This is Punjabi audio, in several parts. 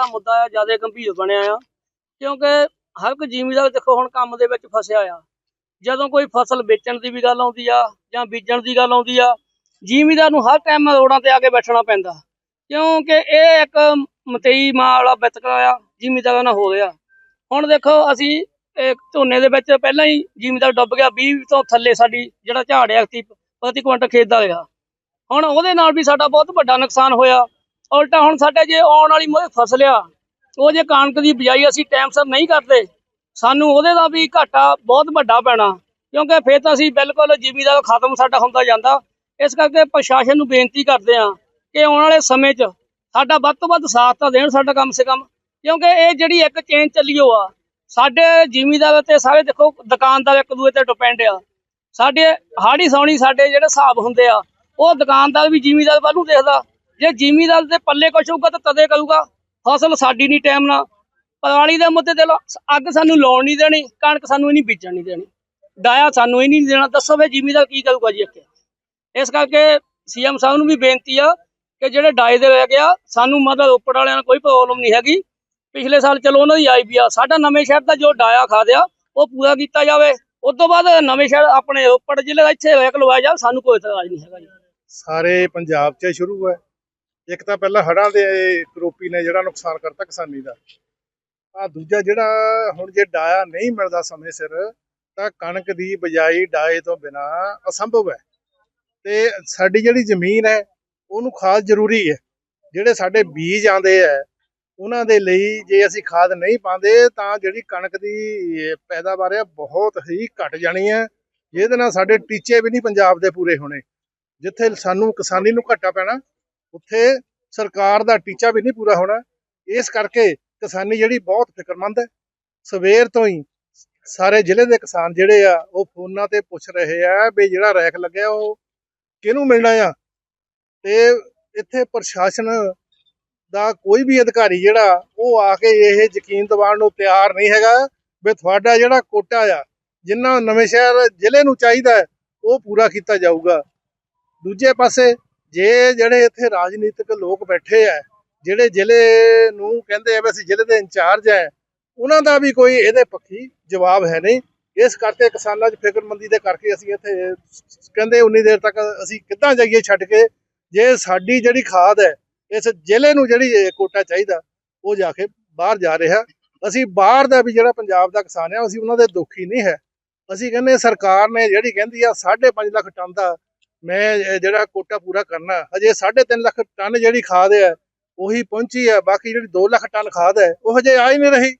ਜਿਹੜਾ ਮੁੱਦਾ ਆ, ਜ਼ਿਆਦਾ ਗੰਭੀਰ ਬਣਿਆ ਆ। ਕਿਉਂਕਿ ਹਰ ਇੱਕ ਜ਼ਿਮੀਦਾਰ ਦੇਖੋ ਹੁਣ ਕੰਮ ਦੇ ਵਿੱਚ ਫਸਿਆ ਆ। ਜਦੋਂ ਕੋਈ ਫਸਲ ਵੇਚਣ ਦੀ ਵੀ ਗੱਲ ਆਉਂਦੀ ਆ ਜਾਂ ਬੀਜਣ ਦੀ ਗੱਲ ਆਉਂਦੀ ਆ, ਜ਼ਿਮੀਦਾਰ ਨੂੰ ਹਰ ਟਾਈਮ ਰੋਡਾਂ ਤੇ ਆ ਕੇ ਬੈਠਣਾ ਪੈਂਦਾ। ਕਿਉਂਕਿ ਇਹ ਇੱਕ ਮਤਈ ਮਾਂ ਵਾਲਾ ਵਿਤਕਰਾ ਆ, ਜ਼ਿਮੀਦਾਰਾਂ ਨਾਲ ਹੋ ਰਿਹਾ। ਹੁਣ ਦੇਖੋ ਅਸੀਂ ਝੋਨੇ ਦੇ ਵਿੱਚ ਪਹਿਲਾਂ ਹੀ ਜ਼ਿਮੀਦਾਰ ਡੁੱਬ ਗਿਆ 20 ਤੋਂ ਥੱਲੇ ਸਾਡੀ ਜਿਹੜਾ ਝਾੜ ਆ ਪ੍ਰਤੀ ਕੁਇੰਟਲ ਖੇਤ ਦਾ ਰਿਹਾ ਹੁਣ ਉਹਦੇ ਨਾਲ ਵੀ ਸਾਡਾ ਬਹੁਤ ਵੱਡਾ ਨੁਕਸਾਨ ਹੋਇਆ। ਉਲਟਾ ਹੁਣ ਸਾਡੇ ਜੇ ਆਉਣ ਵਾਲੀ ਮੋਏ ਫਸਲ ਆ ਉਹ ਜੇ ਕਣਕ ਦੀ ਬਿਜਾਈ ਅਸੀਂ ਟਾਈਮ ਸਿਰ ਨਹੀਂ ਕਰਦੇ, ਸਾਨੂੰ ਉਹਦੇ ਦਾ ਵੀ ਘਾਟਾ ਬਹੁਤ ਵੱਡਾ ਪੈਣਾ, ਕਿਉਂਕਿ ਫਿਰ ਤਾਂ ਅਸੀਂ ਬਿਲਕੁਲ ਜ਼ਿਮੀਦਾਰ ਖਤਮ ਸਾਡਾ ਹੁੰਦਾ ਜਾਂਦਾ। ਇਸ ਕਰਕੇ ਪ੍ਰਸ਼ਾਸਨ ਨੂੰ ਬੇਨਤੀ ਕਰਦੇ ਆ ਕਿ ਆਉਣ ਵਾਲੇ ਸਮੇਂ 'ਚ ਸਾਡਾ ਵੱਧ ਤੋਂ ਵੱਧ ਸਾਥ ਤਾਂ ਦੇਣ ਸਾਡਾ ਕਮ ਸੇ ਕਮ, ਕਿਉਂਕਿ ਇਹ ਜਿਹੜੀ ਇੱਕ ਚੇਨ ਚੱਲੀਓ ਆ, ਸਾਡੇ ਜ਼ਿਮੀਦਾਰ ਤੇ ਸਾਰੇ ਦੇਖੋ ਦੁਕਾਨਦਾਰ ਇੱਕ ਦੂਏ ਤੇ ਡਿਪੈਂਡ ਆ। ਸਾਡੇ ਹਾੜੀ ਸੌਣੀ ਸਾਡੇ ਜਿਹੜੇ ਹਿਸਾਬ ਹੁੰਦੇ ਆ, ਉਹ ਦੁਕਾਨਦਾਰ ਵੀ ਜ਼ਿਮੀਦਾਰ ਵੱਲ ਨੂੰ ਦੇਖਦਾ। ਜੇ ਜ਼ਿਮੀਦਾਰ ਦੇ ਪੱਲੇ ਕੁਛ ਹੋਊਗਾ ਤਾਂ ਤਦੇ ਕਰੂਗਾ। ਫਸਲ ਸਾਡੀ ਨਹੀਂ ਟਾਈਮ ਨਾਲ। ਪਰਾਲੀ ਦੇ ਮੁੱਦੇ ਤੇ ਅੱਗ ਸਾਨੂੰ ਲਾਉਣ ਨਹੀਂ ਦੇਣੀ, ਕਣਕ ਸਾਨੂੰ ਹੀ ਨਹੀਂ ਬੀਜਣ ਨਹੀਂ ਦੇਣੀ। ਡਾਇਆ ਸਾਨੂੰ ਹੀ ਨਹੀਂ ਦੇਣਾ। ਦੱਸੋ ਵੇ ਜ਼ਿਮੀਦਾਰ ਕੀ ਕਰੂਗਾ ਜੀ ਅੱਗੇ? ਇਸ ਕਰਕੇ ਸੀਐਮ ਸਾਹਿਬ ਨੂੰ ਵੀ ਬੇਨਤੀ ਆ ਕਿ ਜਿਹੜੇ ਡਾਏ ਦੇ ਰਹਿ ਗਿਆ, ਸਾਨੂੰ ਮਤਲਬ ਰੋਪੜ ਵਾਲਿਆਂ ਨਾਲ ਕੋਈ ਪ੍ਰੋਬਲਮ ਨਹੀਂ ਹੈਗੀ। ਪਿਛਲੇ ਸਾਲ ਚਲੋ ਉਹਨਾਂ ਦੀ ਆਈ ਵੀ ਆ। ਸਾਡਾ ਨਵੇਂ ਸ਼ਹਿਰ ਦਾ ਜੋ ਡਾਇਆ ਖਾਦਿਆ, ਉਹ ਪੂਰਾ ਕੀਤਾ ਜਾਵੇ। ਉਸ ਤੋਂ ਬਾਅਦ ਨਵੇਂ ਸ਼ਹਿਰ ਆਪਣੇ ਰੋਪੜ ਜ਼ਿਲ੍ਹੇ ਦਾ ਇੱਥੇ ਰੈਕ ਲਵਾਇਆ ਜਾਵੇ। ਸਾਨੂੰ ਕੋਈ ਇਤਰਾਜ਼ ਨਹੀਂ ਹੈਗਾ ਜੀ। ਸਾਰੇ ਪੰਜਾਬ 'ਚ ਸ਼ੁਰੂ ਹੈ ਇੱਕ ਤਾਂ ਪਹਿਲਾਂ ਹੜ੍ਹਾਂ ਦੇ ਕਰੋਪੀ ਨੇ ਜਿਹੜਾ ਨੁਕਸਾਨ ਕਰਤਾ ਕਿਸਾਨੀ ਦਾ। ਆ ਦੂਜਾ ਜਿਹੜਾ ਹੁਣ ਜੇ ਡਾਇਆ ਨਹੀਂ ਮਿਲਦਾ ਸਮੇਂ ਸਿਰ, ਤਾਂ ਕਣਕ ਦੀ ਬਜਾਈ ਡਾਏ ਤੋਂ ਬਿਨਾ ਅਸੰਭਵ ਹੈ। ਤੇ ਸਾਡੀ ਜਿਹੜੀ ਜ਼ਮੀਨ ਹੈ, ਉਹਨੂੰ ਖਾਦ ਜ਼ਰੂਰੀ ਹੈ। ਜਿਹੜੇ ਸਾਡੇ ਬੀਜ ਆਂਦੇ ਆ ਉਹਨਾਂ ਦੇ ਲਈ ਜੇ ਅਸੀਂ ਖਾਦ ਨਹੀਂ ਪਾਉਂਦੇ, ਤਾਂ ਜਿਹੜੀ ਕਣਕ ਦੀ ਪੈਦਾਵਾਰ ਹੈ, ਬਹੁਤ ਹੀ ਘਟ ਜਾਣੀ ਹੈ। ਜਿਹਦੇ ਨਾਲ ਸਾਡੇ ਟੀਚੇ ਵੀ ਨਹੀਂ ਪੰਜਾਬ ਦੇ ਪੂਰੇ ਹੋਣੇ, ਜਿੱਥੇ ਸਾਨੂੰ ਕਿਸਾਨੀ ਨੂੰ ਘਾਟਾ ਪੈਣਾ ਉੱਥੇ ਸਰਕਾਰ ਦਾ ਟੀਚਾ ਵੀ ਨਹੀਂ ਪੂਰਾ ਹੋਣਾ। ਇਸ ਕਰਕੇ ਕਿਸਾਨੀ ਜਿਹੜੀ ਬਹੁਤ ਫਿਕਰਮੰਦ ਹੈ। ਸਵੇਰ ਤੋਂ ਹੀ ਸਾਰੇ ਜ਼ਿਲ੍ਹੇ ਦੇ ਕਿਸਾਨ ਜਿਹੜੇ ਆ, ਉਹ ਫੋਨਾਂ ਤੇ ਪੁੱਛ ਰਹੇ ਆ ਵੀ ਜਿਹੜਾ ਰੈਕ ਲੱਗਿਆ ਉਹ ਕਿਹਨੂੰ ਮਿਲਣਾ ਆ? ਤੇ ਇੱਥੇ ਪ੍ਰਸ਼ਾਸਨ ਦਾ ਕੋਈ ਵੀ ਅਧਿਕਾਰੀ ਜਿਹੜਾ, ਉਹ ਆ ਕੇ ਇਹ ਯਕੀਨ ਦਿਵਾਉਣ ਨੂੰ ਤਿਆਰ ਨਹੀਂ ਹੈਗਾ ਵੀ ਤੁਹਾਡਾ ਜਿਹੜਾ ਕੋਟਾ ਆ, ਜਿੰਨਾ ਨਵੇਂ ਸ਼ਹਿਰ ਜ਼ਿਲ੍ਹੇ ਨੂੰ ਚਾਹੀਦਾ ਉਹ ਪੂਰਾ ਕੀਤਾ ਜਾਊਗਾ। ਦੂਜੇ ਪਾਸੇ ਜੇ ਜਿਹੜੇ ਇੱਥੇ ਰਾਜਨੀਤਿਕ ਲੋਕ ਬੈਠੇ ਆ, ਜਿਹੜੇ ਜ਼ਿਲ੍ਹੇ ਨੂੰ ਕਹਿੰਦੇ ਆ ਵੀ ਅਸੀਂ ਜ਼ਿਲ੍ਹੇ ਦੇ ਇੰਚਾਰਜ ਆ, ਉਹਨਾਂ ਦਾ ਵੀ ਕੋਈ ਇਹਦੇ ਪੱਖੀ ਜਵਾਬ ਹੈ ਨਹੀਂ। ਇਸ ਕਰਕੇ ਕਿਸਾਨਾਂ 'ਚ ਫਿਕਰਮੰਦੀ ਦੇ ਕਰਕੇ ਅਸੀਂ ਇੱਥੇ ਕਹਿੰਦੇ ਉਨੀ ਦੇਰ ਤੱਕ ਅਸੀਂ ਕਿੱਦਾਂ ਜਾਈਏ ਛੱਡ ਕੇ, ਜੇ ਸਾਡੀ ਜਿਹੜੀ ਖਾਦ ਹੈ, ਇਸ ਜ਼ਿਲ੍ਹੇ ਨੂੰ ਜਿਹੜੀ ਕੋਟਾ ਚਾਹੀਦਾ, ਉਹ ਜਾ ਕੇ ਬਾਹਰ ਜਾ ਰਿਹਾ। ਅਸੀਂ ਬਾਹਰ ਦਾ ਵੀ ਜਿਹੜਾ ਪੰਜਾਬ ਦਾ ਕਿਸਾਨ ਹੈ ਅਸੀਂ ਉਹਨਾਂ ਦੇ ਦੁਖੀ ਨਹੀਂ ਹੈ। ਅਸੀਂ ਕਹਿੰਦੇ ਸਰਕਾਰ ਨੇ ਜਿਹੜੀ ਕਹਿੰਦੀ ਆ 5.5 ਲੱਖ ਟਨ ਦਾ ਮੈਂ ਜਿਹੜਾ ਕੋਟਾ ਪੂਰਾ ਕਰਨਾ, ਹਜੇ 3.5 ਲੱਖ ਟਨ ਜਿਹੜੀ ਖਾਦ ਹੈ, ਉਹੀ ਪਹੁੰਚੀ ਹੈ, ਬਾਕੀ ਜਿਹੜੀ 2 ਲੱਖ ਟਨ ਖਾਦ ਹੈ, ਉਹ ਹਜੇ ਆ ਹੀ ਨਹੀਂ ਰਹੀ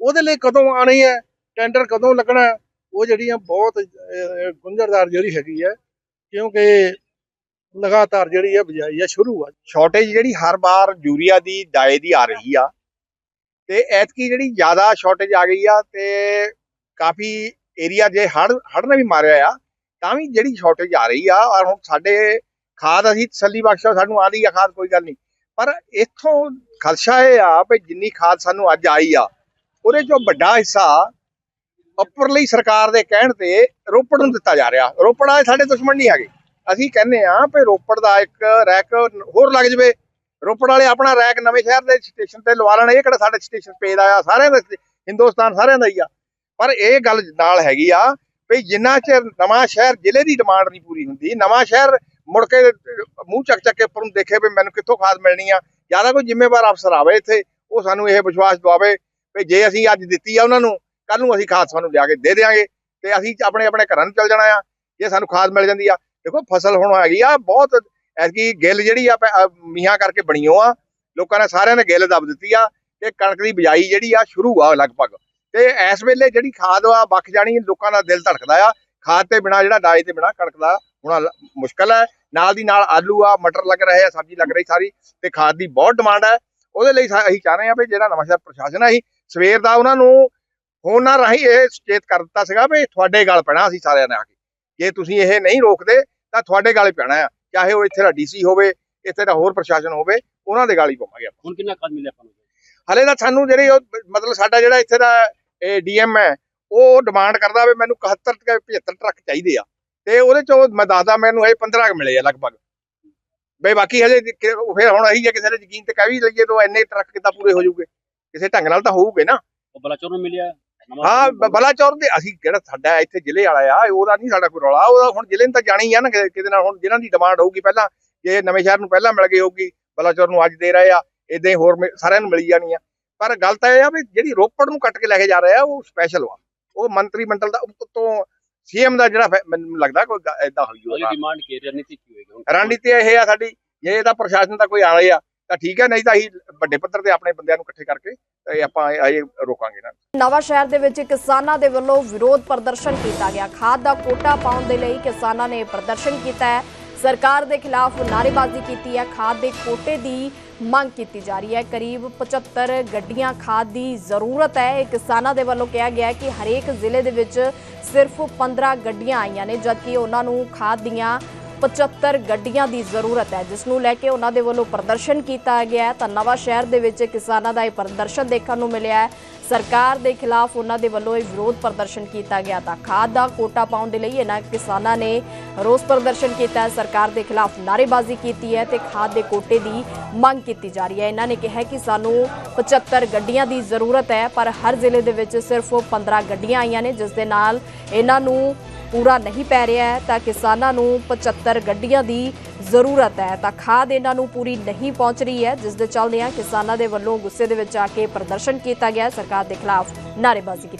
ਉਹਦੇ ਲਈ ਕਦੋਂ ਆਣੀ ਹੈ, ਟੈਂਡਰ ਕਦੋਂ ਲੱਗਣਾ ਹੈ? ਉਹ ਜਿਹੜੀਆਂ ਬਹੁਤ ਗੁੰਝਲਦਾਰ ਜਿਹੜੀ ਹੈਗੀ ਹੈ, ਕਿਉਂਕਿ ਲਗਾਤਾਰ ਜਿਹੜੀ ਹੈ ਬਜਾਈ ਹੈ, ਸ਼ੁਰੂ ਆ ਸ਼ਾਰਟੇਜ ਜਿਹੜੀ ਹਰ ਵਾਰ ਯੂਰੀਆ ਦੀ ਡਾਏ ਦੀ ਆ ਰਹੀ ਆ, ਤੇ ਐਤਕੀ ਜਿਹੜੀ ਜ਼ਿਆਦਾ ਸ਼ਾਰਟੇਜ ਆ ਗਈ ਆ, ਤੇ ਕਾਫੀ ਏਰੀਆ ਜੇ ਹੜ ਹੜ ਨੇ ਵੀ ਮਾਰਿਆ ਆ ਤਾਂ ਵੀ ਜਿਹੜੀ ਸ਼ਾਰਟੇਜ ਆ ਰਹੀ ਆ, ਔਰ ਹੁਣ ਸਾਡੇ ਖਾਦ ਅਸੀਂ ਤਸੱਲੀ ਬਖਸ਼ਾ ਸਾਨੂੰ ਆ ਆਦੀ ਆ ਖਾਦ, ਕੋਈ ਗੱਲ ਨਹੀਂ। ਪਰ ਇੱਥੋਂ ਖਦਸ਼ਾ ਇਹ ਆ ਵੀ ਜਿੰਨੀ ਖਾਦ ਸਾਨੂੰ ਅੱਜ ਆਈ ਆ, ਉਹਦੇ ਚੋਂ ਵੱਡਾ ਹਿੱਸਾ ਉੱਪਰਲੀ ਸਰਕਾਰ ਦੇ ਕਹਿਣ ਤੇ ਰੋਪੜ ਨੂੰ ਦਿੱਤਾ ਜਾ ਰਿਹਾ। ਰੋਪੜ ਵਾਲੇ ਸਾਡੇ ਦੁਸ਼ਮਣ ਨਹੀਂ ਹੈਗੇ। ਅਸੀਂ ਕਹਿੰਦੇ ਆ ਵੀ ਰੋਪੜ ਦਾ ਇੱਕ ਰੈਕ ਹੋਰ ਲੱਗ ਜਵੇ। ਰੋਪੜ ਵਾਲੇ ਆਪਣਾ ਰੈਕ ਨਵੇਂ ਸ਼ਹਿਰ ਦੇ ਸਟੇਸ਼ਨ ਤੇ ਲਵਾ ਲੈਣ, ਇਹ ਕਿਹੜਾ ਸਾਡੇ ਸਟੇਸ਼ਨ ਪੇ ਦਾ ਆ ਸਾਰਿਆਂ ਦਾ ਹਿੰਦੁਸਤਾਨ ਸਾਰਿਆਂ ਦਾ ਹੀ ਆ। ਪਰ ਇਹ ਗੱਲ ਨਾਲ ਹੈਗੀ ਆ ਵੀ ਜਿੰਨਾ ਚਿਰ ਨਵਾਂ ਸ਼ਹਿਰ ਜ਼ਿਲ੍ਹੇ ਦੀ ਡਿਮਾਂਡ ਨਹੀਂ ਪੂਰੀ ਹੁੰਦੀ, ਨਵਾਂ ਸ਼ਹਿਰ ਮੁੜ ਕੇ ਮੂੰਹ ਚੱਕ ਚੱਕ ਕੇ ਉੱਪਰ ਨੂੰ ਦੇਖੇ ਵੀ ਮੈਨੂੰ ਕਿੱਥੋਂ ਖਾਦ ਮਿਲਣੀ ਆ ਜ਼ਿਆਦਾ ਕੋਈ ਜ਼ਿੰਮੇਵਾਰ ਅਫਸਰ ਆਵੇ ਇੱਥੇ, ਉਹ ਸਾਨੂੰ ਇਹ ਵਿਸ਼ਵਾਸ ਦਵਾਵੇ ਵੀ ਜੇ ਅਸੀਂ ਅੱਜ ਦਿੱਤੀ ਆ ਉਹਨਾਂ ਨੂੰ ਕੱਲ ਨੂੰ ਅਸੀਂ ਖਾਦ ਸਾਨੂੰ ਲਿਆ ਕੇ ਦੇ ਦੇਾਂਗੇ ਤੇ ਅਸੀਂ ਆਪਣੇ ਆਪਣੇ ਘਰਾਂ ਨੂੰ ਚੱਲ ਜਾਣਾ ਆ, ਜੇ ਸਾਨੂੰ ਖਾਦ ਮਿਲ ਜਾਂਦੀ ਆ। ਦੇਖੋ ਫਸਲ ਹੁਣ ਹੈਗੀ ਆ, ਬਹੁਤ ਐਸੀ ਗਿੱਲ ਜਿਹੜੀ ਆ, ਪੈ- ਕਰਕੇ ਬਣੀਓ ਆ, ਲੋਕਾਂ ਨੇ ਸਾਰਿਆਂ ਨੇ ਗਿੱਲ ਦੱਬ ਦਿੱਤੀ ਆ ਤੇ ਕਣਕ ਦੀ ਬਿਜਾਈ ਜਿਹੜੀ ਆ, ਸ਼ੁਰੂ ਆ ਲਗਭਗ। ਤੇ ਇਸ ਵੇਲੇ ਜਿਹੜੀ ਖਾਦ ਆ ਵਕ ਜਾਣੀ ਲੋਕਾਂ ਦਾ ਦਿਲ ਧੜਕਦਾ ਆ। ਖਾਦ ਤੇ ਬਿਨਾ ਜਿਹੜਾ ਡਾਈ ਤੇ ਬਿਨਾ ਕਣਕ ਦਾ ਹੋਣਾ ਮੁਸ਼ਕਲ ਹੈ ਨਾਲ ਦੀ ਨਾਲ ਆਲੂ ਆ ਮਟਰ ਲੱਗ ਰਹੇ ਆ ਸਬਜ਼ੀ ਲੱਗ ਰਹੀ ਸਾਰੀ ਤੇ ਖਾਦ ਦੀ ਬਹੁਤ ਡਿਮਾਂਡ ਹੈ ਉਹਦੇ ਲਈ ਅਸੀਂ ਚਾਹ ਰਹੇ ਆ ਵੀ ਜਿਹੜਾ ਨਵਾਂ ਸ਼ਹਿਰ ਪ੍ਰਸ਼ਾਸਨ ਹੈ ਸਵੇਰ ਦਾ ਉਹਨਾਂ ਨੂੰ ਫੋਨ ਨਾਲ ਰਾਹੀਂ ਇਹ ਸੁਚੇਤ ਕਰ ਦਿੱਤਾ ਸੀਗਾ ਵੀ ਤੁਹਾਡੇ ਗੱਲ ਪੈਣਾ ਅਸੀਂ ਸਾਰਿਆਂ ਨੇ ਆ ਕੇ। ਜੇ ਤੁਸੀਂ ਇਹ ਨਹੀਂ ਰੋਕਦੇ ਤਾਂ ਤੁਹਾਡੇ ਗਾਲੇ ਪੈਣਾ ਆ। ਚਾਹੇ ਉਹ ਇੱਥੇ ਦਾ ਡੀਸੀ ਹੋਵੇ ਇੱਥੇ ਦਾ ਹੋਰ ਪ੍ਰਸ਼ਾਸਨ ਹੋਵੇ ਉਹਨਾਂ ਦੇ ਗਾਲੀ ਪਾਵਾਂਗੇ ਹੁਣ ਕਿੰਨਾ ਖਾਦ ਮਿਲਿਆ ਆਪਾਂ ਨੂੰ? ਹਲੇ ਤਾਂ ਸਾਨੂੰ ਜਿਹੜੀ ਮਤਲਬ ਸਾਡਾ ਜਿਹੜਾ ਇੱਥੇ ਦਾ ਡੀਐਮ ਹੈ ਉਹ ਡਿਮਾਂਡ ਕਰਦਾ ਵੀ ਮੈਨੂੰ 71 ਤੇ 75 ਟਰੱਕ ਚਾਹੀਦੇ ਆ। ਤੇ ਉਹਦੇ ਚੋਂ ਮੈਂ ਦੱਸਦਾ ਮੈਨੂੰ ਇਹ 15 ਕੁ ਮਿਲੇ ਆ ਲਗਭਗ। ਬਈ ਬਾਕੀ ਹਜੇ ਫਿਰ ਹੁਣ ਅਸੀਂ ਜੇ ਕਿਸੇ ਦੇ ਯਕੀਨ ਤੇ ਕਹਿ ਵੀ ਲਈਏ ਤਾਂ ਇੰਨੇ ਟਰੱਕ ਕਿੱਦਾਂ ਪੂਰੇ ਹੋ ਜਾਊਗੇ। ਕਿਸੇ ਢੰਗ ਨਾਲ ਤਾਂ ਹੋਊਗੇ ਨਾ। ਉਹ ਬਲਾਚੌਰ ਨੂੰ ਮਿਲਿਆ। ਹਾਂ ਬਲਾਚੌਰ ਦੇ ਅਸੀਂ ਜਿਹੜਾ ਸਾਡਾ ਇੱਥੇ ਜ਼ਿਲ੍ਹੇ ਵਾਲਾ ਆ ਉਹਦਾ ਨਹੀਂ ਸਾਡਾ ਕੋਈ ਰੌਲਾ। ਉਹਦਾ ਹੁਣ ਜ਼ਿਲ੍ਹੇ ਨੂੰ ਤਾਂ ਜਾਣੀ ਆ ਨਾ ਕਿਤੇ ਨਾਲ ਹੁਣ ਜਿਨ੍ਹਾਂ ਦੀ ਡਿਮਾਂਡ ਹੋਊਗੀ ਪਹਿਲਾਂ ਜੇ ਨਵੇਂ ਸ਼ਹਿਰ ਨੂੰ ਪਹਿਲਾਂ ਮਿਲ ਗਈ ਹੋਊਗੀ ਬਲਾਚੌਰ ਨੂੰ ਅੱਜ ਦੇ ਰਹੇ ਆ ਇਦਾਂ ਹੀ ਹੋਰ ਸਾਰਿਆਂ ਨੂੰ ਮਿਲੀ ਜਾਣੀ ਆ। ਪਰ ਗੱਲ ਤਾਂ ਇਹ ਆ ਵੀ ਜਿਹੜੀ ਰੋਪੜ ਨੂੰ ਕੱਟ ਕੇ ਲੈ ਕੇ ਜਾ ਰਹੇ ਆ ਉਹ ਸਪੈਸ਼ਲ ਵਾ ਉਹ ਮੰਤਰੀ ਮੰਡਲ ਦਾ ਉੱਤੋਂ ਸੀਐਮ ਦਾ ਜਿਹੜਾ ਮੈਨੂੰ ਲੱਗਦਾ ਕੋਈ ਇਦਾਂ ਹੋਈ ਉਹਦੀ ਹੋਊਗਾ ਡਿਮਾਂਡ ਕੀ? ਰਣਨੀਤੀ ਕੀ ਹੋਏਗੀ? ਰਣਨੀਤੀ ਇਹ ਆ ਸਾਡੀ ਜੇ ਇਹਦਾ ਪ੍ਰਸ਼ਾਸਨ ਦਾ ਕੋਈ ਆ ਰਿਹਾ ਤਾਂ ਠੀਕ ਹੈ ਨਹੀਂ ਤਾਂ ਅਸੀਂ ਵੱਡੇ ਪੱਧਰ ਤੇ ਆਪਣੇ ਬੰਦਿਆਂ ਨੂੰ ਇਕੱਠੇ ਕਰਕੇ ਤੇ ਆਪਾਂ ਇਹ ਰੋਕਾਂਗੇ ਨਾ। ਨਵਾਂ ਸ਼ਹਿਰ ਦੇ ਵਿੱਚ ਕਿਸਾਨਾਂ ਦੇ ਵੱਲੋਂ ਵਿਰੋਧ ਪ੍ਰਦਰਸ਼ਨ ਕੀਤਾ ਗਿਆ। ਖਾਦ ਦਾ ਕੋਟਾ ਪਾਉਣ ਦੇ ਲਈ ਕਿਸਾਨਾਂ ਨੇ ਪ੍ਰਦਰਸ਼ਨ ਕੀਤਾ ਹੈ। ਸਰਕਾਰ ਦੇ ਖਿਲਾਫ ਨਾਅਰੇਬਾਜ਼ੀ ਕੀਤੀ ਹੈ। ਖਾਦ ਦੇ ਕੋਟੇ ਦੀ ਮੰਗ ਕੀਤੀ ਜਾ ਰਹੀ ਹੈ। ਕਰੀਬ 75 ਗੱਡੀਆਂ ਖਾਦ ਦੀ ਜ਼ਰੂਰਤ ਹੈ। ਇਹ ਕਿਸਾਨਾਂ ਦੇ ਵੱਲੋਂ ਕਿਹਾ ਗਿਆ ਕਿ ਹਰੇਕ ਜ਼ਿਲ੍ਹੇ ਦੇ ਵਿੱਚ ਸਿਰਫ 15 ਗੱਡੀਆਂ ਆਈਆਂ ਨੇ, ਜਦਕਿ ਉਹਨਾਂ ਨੂੰ ਖਾਦ ਦੀਆਂ 75 ਗੱਡੀਆਂ ਦੀ ਜ਼ਰੂਰਤ ਹੈ, ਜਿਸ ਨੂੰ ਲੈ ਕੇ ਉਹਨਾਂ ਦੇ ਵੱਲੋਂ ਪ੍ਰਦਰਸ਼ਨ ਕੀਤਾ ਗਿਆ ਹੈ। ਤਾਂ ਨਵਾਂ ਸ਼ਹਿਰ ਦੇ ਵਿੱਚ ਕਿਸਾਨਾਂ ਦਾ ਇਹ ਪ੍ਰਦਰਸ਼ਨ ਦੇਖਣ ਨੂੰ ਮਿਲਿਆ ਹੈ। ਸਰਕਾਰ ਦੇ ਖਿਲਾਫ ਉਹਨਾਂ ਦੇ ਵੱਲੋਂ ਇਹ ਵਿਰੋਧ ਪ੍ਰਦਰਸ਼ਨ ਕੀਤਾ ਗਿਆ। ਤਾਂ ਖਾਦ ਦਾ ਕੋਟਾ ਪਾਉਣ ਦੇ ਲਈ ਇਹਨਾਂ ਕਿਸਾਨਾਂ ਨੇ ਰੋਸ ਪ੍ਰਦਰਸ਼ਨ ਕੀਤਾ ਹੈ। ਸਰਕਾਰ ਦੇ ਖਿਲਾਫ ਨਾਅਰੇਬਾਜ਼ੀ ਕੀਤੀ ਹੈ ਤੇ ਖਾਦ ਦੇ ਕੋਟੇ ਦੀ ਮੰਗ ਕੀਤੀ ਜਾ ਰਹੀ ਹੈ। ਇਹਨਾਂ ਨੇ ਕਿਹਾ ਕਿ ਸਾਨੂੰ 75 ਗੱਡੀਆਂ ਦੀ ਜ਼ਰੂਰਤ ਹੈ, ਪਰ ਹਰ ਜ਼ਿਲ੍ਹੇ ਦੇ ਵਿੱਚ ਸਿਰਫ 15 ਗੱਡੀਆਂ ਆਈਆਂ ਨੇ, ਜਿਸ ਦੇ ਨਾਲ ਇਹਨਾਂ ਨੂੰ ਪੂਰਾ ਨਹੀਂ ਪੈ ਰਿਹਾ ਹੈ, ਤਾਂ ਕਿਸਾਨਾਂ ਨੂੰ 75 ਗੱਡੀਆਂ ਦੀ ਜ਼ਰੂਰਤ ਹੈ। ਤਾਂ ਖਾਦ ਇਹਨਾਂ ਨੂੰ ਪੂਰੀ ਨਹੀਂ ਪਹੁੰਚ ਰਹੀ ਹੈ, ਜਿਸ ਦੇ ਚੱਲਦਿਆਂ ਕਿਸਾਨਾਂ ਦੇ ਵੱਲੋਂ ਗੁੱਸੇ ਦੇ ਵਿੱਚ ਆ ਕੇ ਪ੍ਰਦਰਸ਼ਨ ਕੀਤਾ ਗਿਆ। ਸਰਕਾਰ ਦੇ ਖਿਲਾਫ ਨਾਅਰੇਬਾਜ਼ੀ ਕੀਤੀ